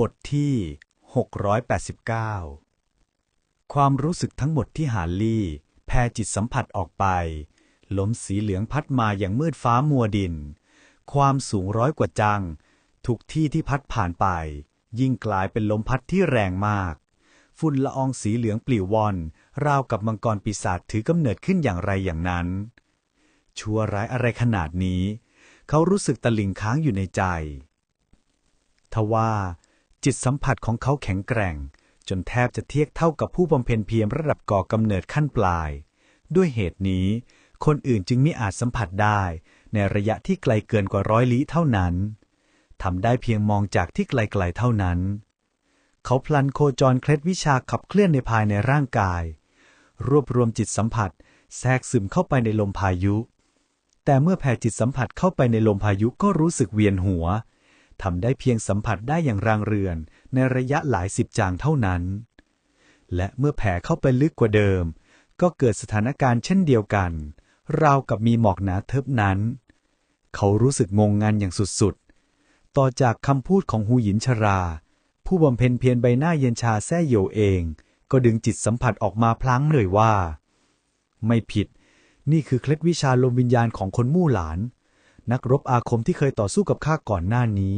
บทที่ 689 ความรู้สึกทั้งหมดที่หาลี่แผ่จิตสัมผัสออกไป ลมสีเหลืองพัดมาอย่างมืดฟ้ามัวดิน ความสูงร้อยกว่าจัง ทุกที่ที่พัดผ่านไป ยิ่งกลายเป็นลมพัดที่แรงมาก ฝุ่นละอองสีเหลืองปลิวว่อน ราวกับมังกรปีศาจถือกำเนิดขึ้นอย่างไรอย่างนั้น ชั่วร้ายอะไรขนาดนี้ เขารู้สึกตะลิงค้างอยู่ในใจ ทว่า จิตสัมผัสของเขาแข็งแกร่ง จนแทบจะเทียบเท่ากับผู้บำเพ็ญเพียรระดับก่อกำเนิดขั้นปลาย ด้วยเหตุนี้ คนอื่นจึงมิอาจสัมผัสได้ ในระยะที่ไกลเกินกว่าร้อยลี้เท่านั้นทำได้เพียงมองจากที่ไกลๆเท่านั้น เขาพลันโคจรเคล็ดวิชาขับเคลื่อนในภายในร่างกาย รวบรวมจิตสัมผัส แทรกซึมเข้าไปในลมพายุ แต่เมื่อแผ่จิตสัมผัสเข้าไปในลมพายุก็รู้สึกเวียนหัว ทำได้เพียงสัมผัสได้อย่างรางเรือน ในระยะหลายสิบจางเท่านั้น และเมื่อแผ่เข้าไปลึกกว่าเดิม ก็เกิดสถานการณ์เช่นเดียวกัน ราวกับมีหมอกหนาเทิบนั้น เขารู้สึกงงงันอย่างสุดๆ ต่อจากคำพูดของหูหยินชรา ผู้บำเพ็ญเพียรใบหน้าเย็นชาแซ่โยเอง ก็ดึงจิตสัมผัสออกมาพลางเลยว่า ไม่ผิด นี่คือเคล็ดวิชาลมวิญญาณของคนมู่หลาน นักรบอาคมที่เคยต่อสู้กับข้าก่อนหน้านี้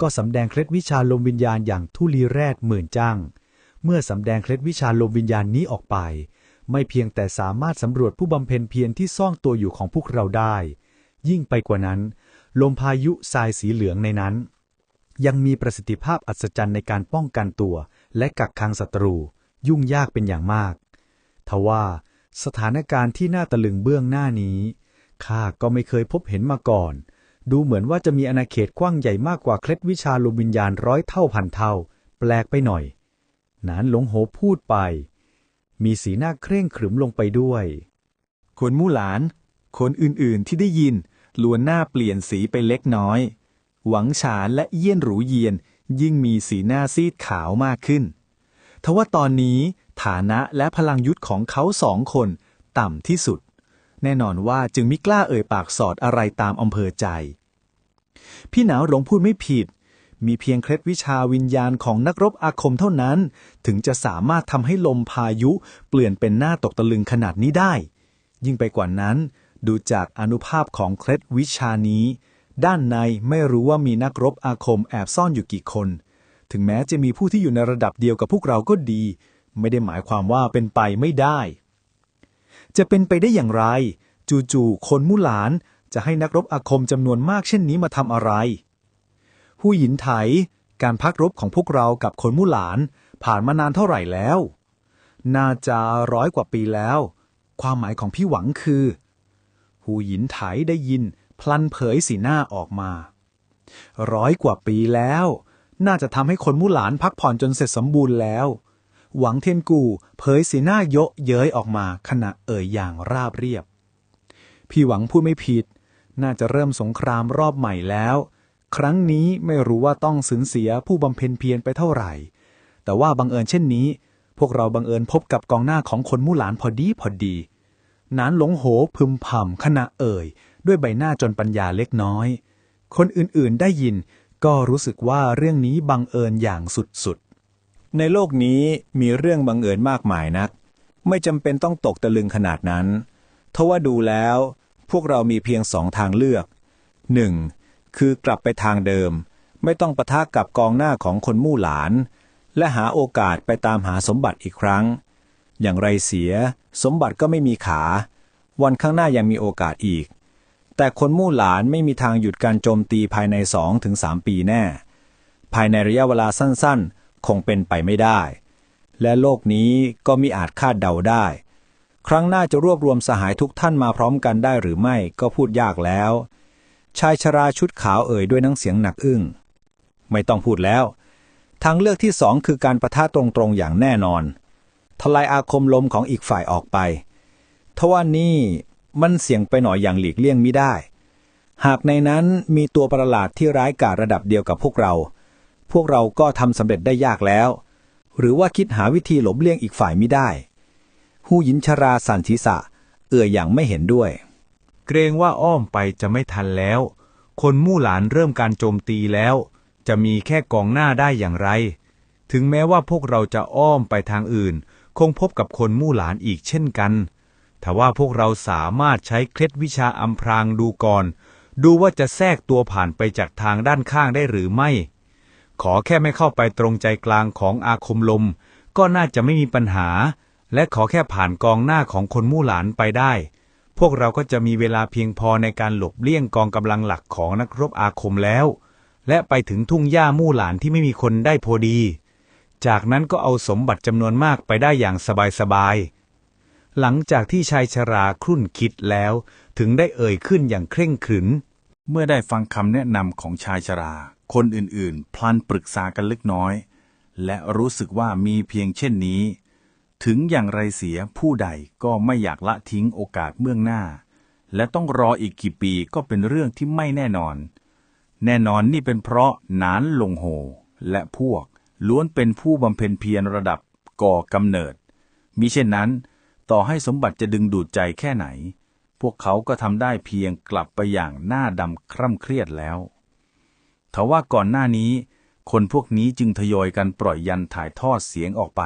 ก็สำแดงเคล็ดวิชาลมวิญญาณอย่างทุลีแรดหมื่นจ้าง เมื่อสำแดงเคล็ดวิชาลมวิญญาณนี้ออกไป ไม่เพียงแต่สามารถสำรวจผู้บำเพ็ญเพียรที่ซ่อนตัวอยู่ของพวกเราได้ ยิ่งไปกว่านั้น ลมพายุทรายสีเหลืองในนั้น ยังมีประสิทธิภาพอัศจรรย์ในการป้องกันตัว และกักขังศัตรู ยุ่งยากเป็นอย่างมาก ทว่าสถานการณ์ที่น่าตะลึงเบื้องหน้านี้ ข้าก็ไม่เคยพบเห็นมาก่อน ดูเหมือนว่าจะมีอาณาเขตกว้างใหญ่มากกว่าเคล็ดวิชาลมวิญญาณร้อยเท่าพันเท่า แปลกไปหน่อย นานหลงโหพูดไป มีสีหน้าเคร่งขรึมลงไปด้วย คนมู่หลาน คนอื่นๆที่ได้ยินล้วนหน้าเปลี่ยนสีไปเล็กน้อย หวังฉานและเยี่ยนหรูเยียน ยิ่งมีสีหน้าซีดขาวมากขึ้นทว่าตอนนี้ฐานะและพลังยุทธของเขาสองคนต่ำที่สุด แน่นอนว่าจึงไม่กล้าเอ่ยปากสอดอะไรตามอำเภอใจ พี่หนาวหลงพูดไม่ผิด มีเพียงเคล็ดวิชาวิญญาณของนักรบอาคมเท่านั้น ถึงจะสามารถทำให้ลมพายุเปลี่ยนเป็นหน้าตกตะลึงขนาดนี้ได้ ยิ่งไปกว่านั้น ดูจากอนุภาพของเคล็ดวิชานี้ ด้านในไม่รู้ว่ามีนักรบอาคมแอบซ่อนอยู่กี่คน ถึงแม้จะมีผู้ที่อยู่ในระดับเดียวกับพวกเราก็ดี ไม่ได้หมายความว่าเป็นไปไม่ได้ จะเป็นไปได้อย่างไร จู่ๆคนมู่หลานจะให้นักรบอาคมจำนวนมากเช่นนี้มาทำอะไร ผู้หญินไถ การพักรบของพวกเรากับคนมู่หลาน ผ่านมานานเท่าไหร่แล้ว น่าจะร้อยกว่าปีแล้ว ความหมายของพี่หวังคือ หูหยินไถได้ยิน พลันเผยสีหน้าออกมา ร้อยกว่าปีแล้ว น่าจะทำให้คนมู่หลานพักผ่อนจนเสร็จสมบูรณ์แล้ว หวังเทียนกูเผยสีหน้าเยาะเย้ยออกมาขณะเอ่ยอย่างราบเรียบ พี่หวังพูดไม่ผิด น่าจะเริ่มสงครามรอบใหม่แล้ว ครั้งนี้ไม่รู้ว่าต้องสูญเสียผู้บำเพ็ญเพียรไปเท่าไหร่ แต่ว่าบังเอิญเช่นนี้ พวกเราบังเอิญพบกับกองหน้าของคนมู่หลานพอดีพอดีนานหลงโหพึมพำขณะเอ่ย ด้วยใบหน้าจนปัญญาเล็กน้อย คนอื่นๆได้ยินก็รู้สึกว่าเรื่องนี้บังเอิญอย่างสุดๆ ในโลกนี้มีเรื่องบังเอิญมากมายนัก ไม่จำเป็นต้องตกตะลึงขนาดนั้นทว่าดูแล้ว พวกเรามีเพียงสองทางเลือกหนึ่งคือกลับไปทางเดิม ไม่ต้องปะทะกับกองหน้าของคนมู่หลาน และหาโอกาสไปตามหาสมบัติอีกครั้ง อย่างไรเสีย สมบัติก็ไม่มีขา วันข้างหน้ายังมีโอกาสอีก แต่คนมู่หลานไม่มีทางหยุดการโจมตีภายในสองถึงสามปีแน่ ภายในระยะเวลาสั้นๆ คงเป็นไปไม่ได้ และโลกนี้ก็มิอาจคาดเดาได้ ครั้งหน้าจะรวบรวมสหายทุกท่านมาพร้อมกันได้หรือไม่ก็พูดยากแล้ว ชายชราชุดขาวเอ่ยด้วยน้ำเสียงหนักอึ้งไม่ต้องพูดแล้ว ทางเลือกที่สองคือการประทะตรงๆอย่างแน่นอน ทลายอาคมลมของอีกฝ่ายออกไปทว่านี่มันเสี่ยงไปหน่อยอย่างหลีกเลี่ยงไม่ได้ หากในนั้นมีตัวประหลาดที่ร้ายกาจระดับเดียวกับพวกเรา พวกเราก็ทำสำเร็จได้ยากแล้ว หรือว่าคิดหาวิธีหลบเลี่ยงอีกฝ่ายไม่ได้หูหยินชราสันทิษะเอ่ยอย่างไม่เห็นด้วย เกรงว่าอ้อมไปจะไม่ทันแล้ว คนมู่หลานเริ่มการโจมตีแล้ว จะมีแค่กองหน้าได้อย่างไร ถึงแม้ว่าพวกเราจะอ้อมไปทางอื่น คงพบกับคนมู่หลานอีกเช่นกันแต่ว่าพวกเราสามารถใช้เคล็ดวิชาอำพรางดูก่อน ดูว่าจะแทรกตัวผ่านไปจากทางด้านข้างได้หรือไม่ ขอแค่ไม่เข้าไปตรงใจกลางของอาคมลม ก็น่าจะไม่มีปัญหา และขอแค่ผ่านกองหน้าของคนมู่หลานไปได้ พวกเราก็จะมีเวลาเพียงพอในการหลบเลี่ยงกองกำลังหลักของนักรบอาคมแล้ว และไปถึงทุ่งหญ้ามู่หลานที่ไม่มีคนได้พอดี จากนั้นก็เอาสมบัติจำนวนมากไปได้อย่างสบายๆหลังจากที่ชายชราครุ่นคิดแล้ว ถึงได้เอ่ยขึ้นอย่างเคร่งขรึนเมื่อได้ฟังคำแนะนำของชายชรา คนอื่นๆ พลันปรึกษากันเล็กน้อย และรู้สึกว่ามีเพียงเช่นนี้ ถึงอย่างไรเสียผู้ใดก็ไม่อยากละทิ้งโอกาสเบื้องหน้า และต้องรออีกกี่ปีก็เป็นเรื่องที่ไม่แน่นอน แน่นอนนี่เป็นเพราะนานลงโห และพวกล้วนเป็นผู้บำเพ็ญเพียรระดับก่อกำเนิด มิเช่นนั้น ต่อให้สมบัติจะดึงดูดใจแค่ไหน พวกเขาก็ทำได้เพียงกลับไปอย่างหน้าดำคร่ำเครียดแล้ว ทว่าก่อนหน้านี้ คนพวกนี้จึงทยอยกันปล่อยยันถ่ายทอดเสียงออกไป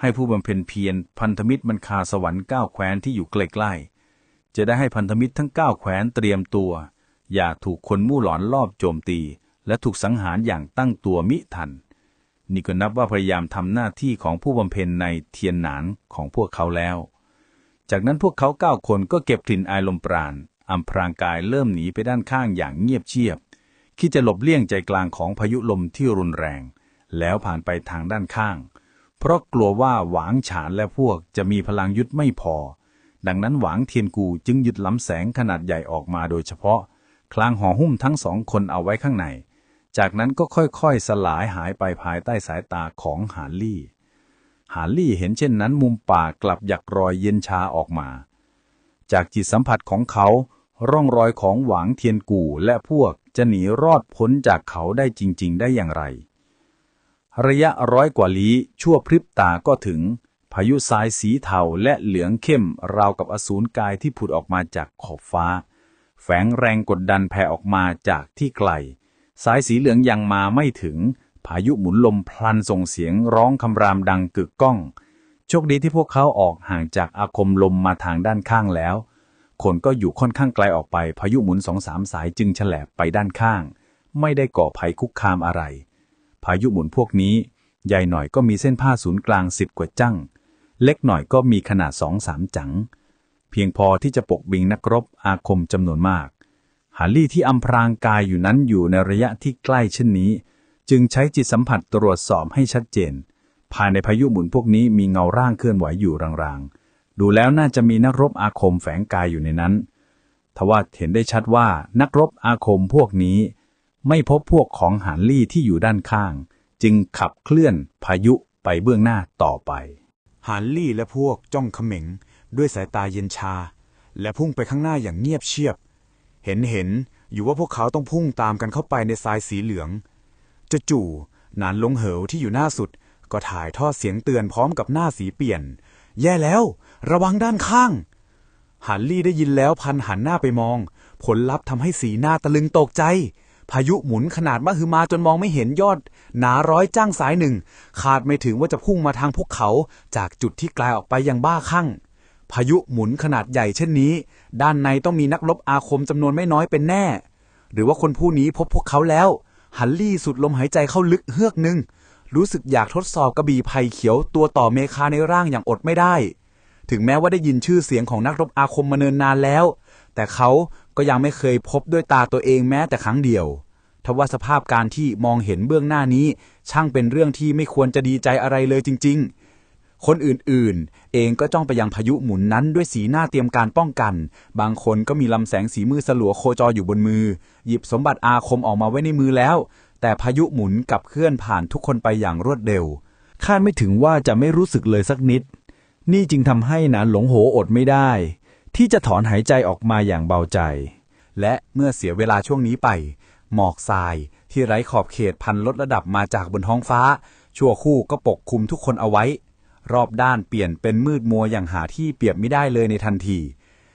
ให้ผู้บำเพ็ญเพียรพันธมิตรมันคาสวรรค์เก้าแคว้นที่อยู่ใกล้ๆจะได้ให้พันธมิตรทั้งเก้าแคว้นเตรียมตัว อย่าถูกคนมู่หลอนลอบโจมตี และถูกสังหารอย่างตั้งตัวมิทัน นี่ก็นับว่าพยายามทำหน้าที่ของผู้บำเพ็ญในเทียนหนานของพวกเขาแล้ว จากนั้นพวกเขาเก้าคนก็เก็บกลิ่นอายลมปราณอำพรางกายเริ่มหนีไปด้านข้างอย่างเงียบเชียบ คิดจะหลบเลี่ยงใจกลางของพายุลมที่รุนแรง แล้วผ่านไปทางด้านข้าง เพราะกลัวว่าหวางฉานและพวกจะมีพลังยุทธไม่พอ ดังนั้นหวางเทียนกูจึงหยุดล้ำแสงขนาดใหญ่ออกมาโดยเฉพาะ คลางห่อหุ้มทั้งสองคนเอาไว้ข้างใน จากนั้นก็ค่อยๆ สลายหายไปภายใต้สายตาของหาลี่ หาลี่เห็นเช่นนั้นมุมปากกลับหยักรอยเย็นชาออกมา จากจิตสัมผัสของเขาร่องรอยของหวางเทียนกู่และพวก จะหนีรอดพ้นจากเขาได้จริง ๆ ได้อย่างไร ระยะร้อยกว่าลี้ชั่วพริบตาก็ถึง พายุทรายสีเทาและเหลืองเข้มราวกับอสูรกายที่ผุดออกมาจากขอบฟ้า แฝงแรงกดดันแผ่ออกมาจากที่ไกล สายสีเหลืองยังมาไม่ถึง พายุหมุนลมพลันส่งเสียงร้องคำรามดังกึกก้อง โชคดีที่พวกเขาออกห่างจากอาคมลมมาทางด้านข้างแล้ว คนก็อยู่ค่อนข้างไกลออกไป พายุหมุนสองสามสายจึงแฉลบไปด้านข้าง ไม่ได้ก่อภัยคุกคามอะไร พายุหมุนพวกนี้ใหญ่หน่อยก็มีเส้นผ้าศูนย์กลางสิบกว่าจั่ง เล็กหน่อยก็มีขนาดสองสามจัง เพียงพอที่จะปกบิงนักรบอาคมจำนวนมากฮาร์ลี่ที่อำพรางกายอยู่นั้นอยู่ในระยะที่ใกล้เช่นนี้ จึงใช้จิตสัมผัสตรวจสอบให้ชัดเจน ภายในพายุหมุนพวกนี้มีเงาร่างเคลื่อนไหวอยู่รางๆ ดูแล้วน่าจะมีนักรบอาคมแฝงกายอยู่ในนั้น ทว่าเห็นได้ชัดว่านักรบอาคมพวกนี้ ไม่พบพวกของหานลี่ที่อยู่ด้านข้าง จึงขับเคลื่อนพายุไปเบื้องหน้าต่อไปฮาร์ลี่และพวกจ้องเขม็งด้วยสายตาเย็นชา และพุ่งไปข้างหน้าอย่างเงียบเชียบ เห็นเห็นอยู่ว่าพวกเขาต้องพุ่งตามกันเข้าไปในทรายสีเหลืองจะจู่นานลงเหวที่อยู่หน้าสุด ก็ถ่ายทอดเสียงเตือนพร้อมกับหน้าสีเปลี่ยน แย่แล้ว ระวังด้านข้างฮาร์ลี่ได้ยินแล้วพันหันหน้าไปมอง ผลลัพธ์ทำให้สีหน้าตะลึงตกใจ พายุหมุนขนาดมหึมาจนมองไม่เห็นยอด หนาร้อยจ้างสายหนึ่งคาดไม่ถึงว่าจะพุ่งมาทางพวกเขา จากจุดที่ไกลออกไปอย่างบ้าคลั่งพายุหมุนขนาดใหญ่เช่นนี้ ด้านในต้องมีนักรบอาคมจำนวนไม่น้อยเป็นแน่ หรือว่าคนผู้นี้พบพวกเขาแล้ว ฮันลี่สุดลมหายใจเข้าลึกเฮือกหนึ่ง รู้สึกอยากทดสอบกระบี่ไผ่เขียวตัวต่อเมคาในร่างอย่างอดไม่ได้ ถึงแม้ว่าได้ยินชื่อเสียงของนักรบอาคมมาเนินนานแล้ว แต่เขาก็ยังไม่เคยพบด้วยตาตัวเองแม้แต่ครั้งเดียว ทว่าสภาพการที่มองเห็นเบื้องหน้านี้ ช่างเป็นเรื่องที่ไม่ควรจะดีใจอะไรเลยจริง ๆ คนอื่นๆ เองก็จ้องไปยังพายุหมุนนั้นด้วยสีหน้าเตรียมการป้องกัน บางคนก็มีลำแสงสีมือสลัวโคจรอยู่บนมือ หยิบสมบัติอาคมออกมาไว้ในมือแล้ว แต่พายุหมุนกับเคลื่อนผ่านทุกคนไปอย่างรวดเร็ว คาดไม่ถึงว่าจะไม่รู้สึกเลยสักนิด นี่จึงทำให้นานหลงโหอดไม่ได้ ที่จะถอนหายใจออกมาอย่างเบาใจ และเมื่อเสียเวลาช่วงนี้ไป หมอกทรายที่ไร้ขอบเขตพันลดระดับมาจากบนท้องฟ้า ชั่วคู่ก็ปกคลุมทุกคนเอาไว้ รอบด้านเปลี่ยนเป็นมืดมัวอย่างหาที่เปรียบไม่ได้เลยในทันที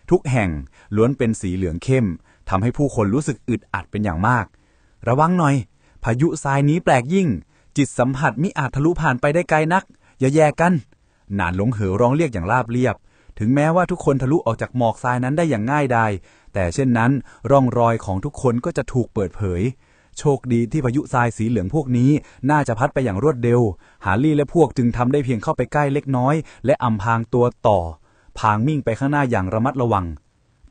ทุกแห่งล้วนเป็นสีเหลืองเข้มทำให้ผู้คนรู้สึกอึดอัดเป็นอย่างมาก ระวังหน่อย พายุทรายนี้แปลกยิ่ง จิตสัมผัสมิอาจทะลุผ่านไปได้ไกลนัก อย่าแยกกันนานหลงเหอร้องเรียกอย่างราบเรียบ ถึงแม้ว่าทุกคนทะลุออกจากหมอกทรายนั้นได้อย่างง่ายดายแต่เช่นนั้น ร่องรอยของทุกคนก็จะถูกเปิดเผย โชคดีที่พายุทรายสีเหลืองพวกนี้น่าจะพัดไปอย่างรวดเร็ว หาลี่และพวกจึงทำได้เพียงเข้าไปใกล้เล็กน้อย และอำพางตัวต่อ พางมิ่งไปข้างหน้าอย่างระมัดระวัง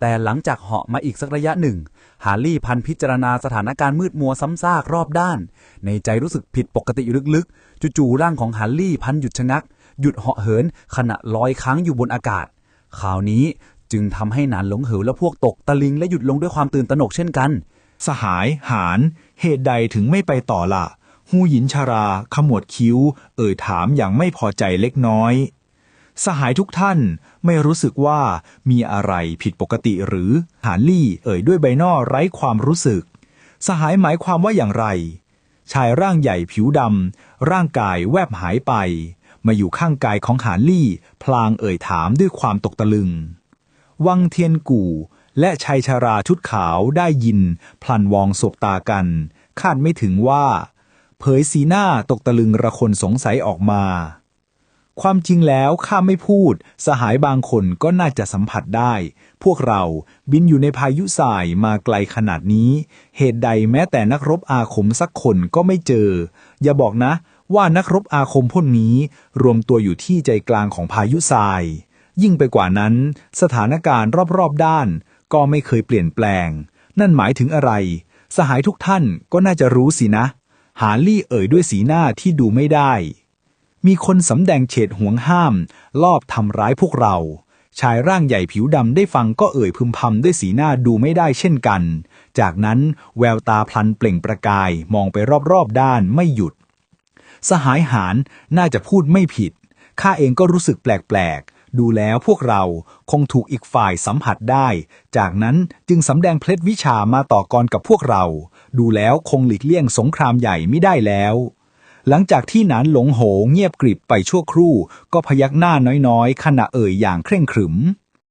แต่หลังจากเหาะมาอีกสักระยะหนึ่ง ฮาร์ลี่พันพิจารณาสถานการณ์มืดมัวซ้ำซากรอบด้าน ในใจรู้สึกผิดปกติอยู่ลึกๆ จู่ๆร่างของฮาร์ลี่พันหยุดชะงัก หยุดเหาะเหิน ขณะลอยค้างอยู่บนอากาศข่าวนี้จึงทำให้หนานหลงเหอและพวกตกตะลิงและหยุดลงด้วยความตื่นตระหนกเช่นกัน สหายหานเหตุใดถึงไม่ไปต่อละ่ะหูหยินชารา ขมวดคิ้ว เอ่ยถามอย่างไม่พอใจเล็กน้อย สหายทุกท่านไม่รู้สึกว่ามีอะไรผิดปกติหรือหานลี่เอ่ยด้วยใบหน้าไร้ความรู้สึก สหายหมายความว่าอย่างไร ชายร่างใหญ่ผิวดำร่างกายแวบหายไป มาอยู่ข้างกายของหานลี่ พลางเอ่ยถามด้วยความตกตะลึง วังเทียนกู่และชายชาราชุดขาวได้ยิน พลันวองสบตากัน คาดไม่ถึงว่า เผยสีหน้าตกตะลึงระคนสงสัยออกมา ความจริงแล้วข้าไม่พูด สหายบางคนก็น่าจะสัมผัสได้ พวกเราบินอยู่ในพายุทรายมาไกลขนาดนี้ เหตุใดแม้แต่นักรบอาคมสักคนก็ไม่เจอ อย่าบอกนะ ว่านักรบอาคมพวกนี้ รวมตัวอยู่ที่ใจกลางของพายุทราย ยิ่งไปกว่านั้น สถานการณ์รอบๆด้าน ก็ไม่เคยเปลี่ยนแปลง นั่นหมายถึงอะไร สหายทุกท่านก็น่าจะรู้สินะ หาลี่เอ่ยด้วยสีหน้าที่ดูไม่ได้ มีคนสำแดงเฉดห่วงห้าม ลอบทำร้ายพวกเรา ชายร่างใหญ่ผิวดำได้ฟังก็เอ่ยพึมพำด้วยสีหน้าดูไม่ได้เช่นกัน จากนั้นแววตาพลันเปล่งประกายมองไปรอบๆด้านไม่หยุด สหายหารน่าจะพูดไม่ผิด ข้าเองก็รู้สึกแปลกๆ ดูแล้วพวกเราคงถูกอีกฝ่ายสัมผัสได้ จากนั้นจึงสำแดงเพชรวิชามาต่อกรกับพวกเรา ดูแล้วคงหลีกเลี่ยงสงครามใหญ่ไม่ได้แล้ว หลังจากที่หนานหลงโหเงียบกริบไปชั่วครู่ ก็พยักหน้าน้อยๆ ขณะเอ่ยอย่างเคร่งขรึม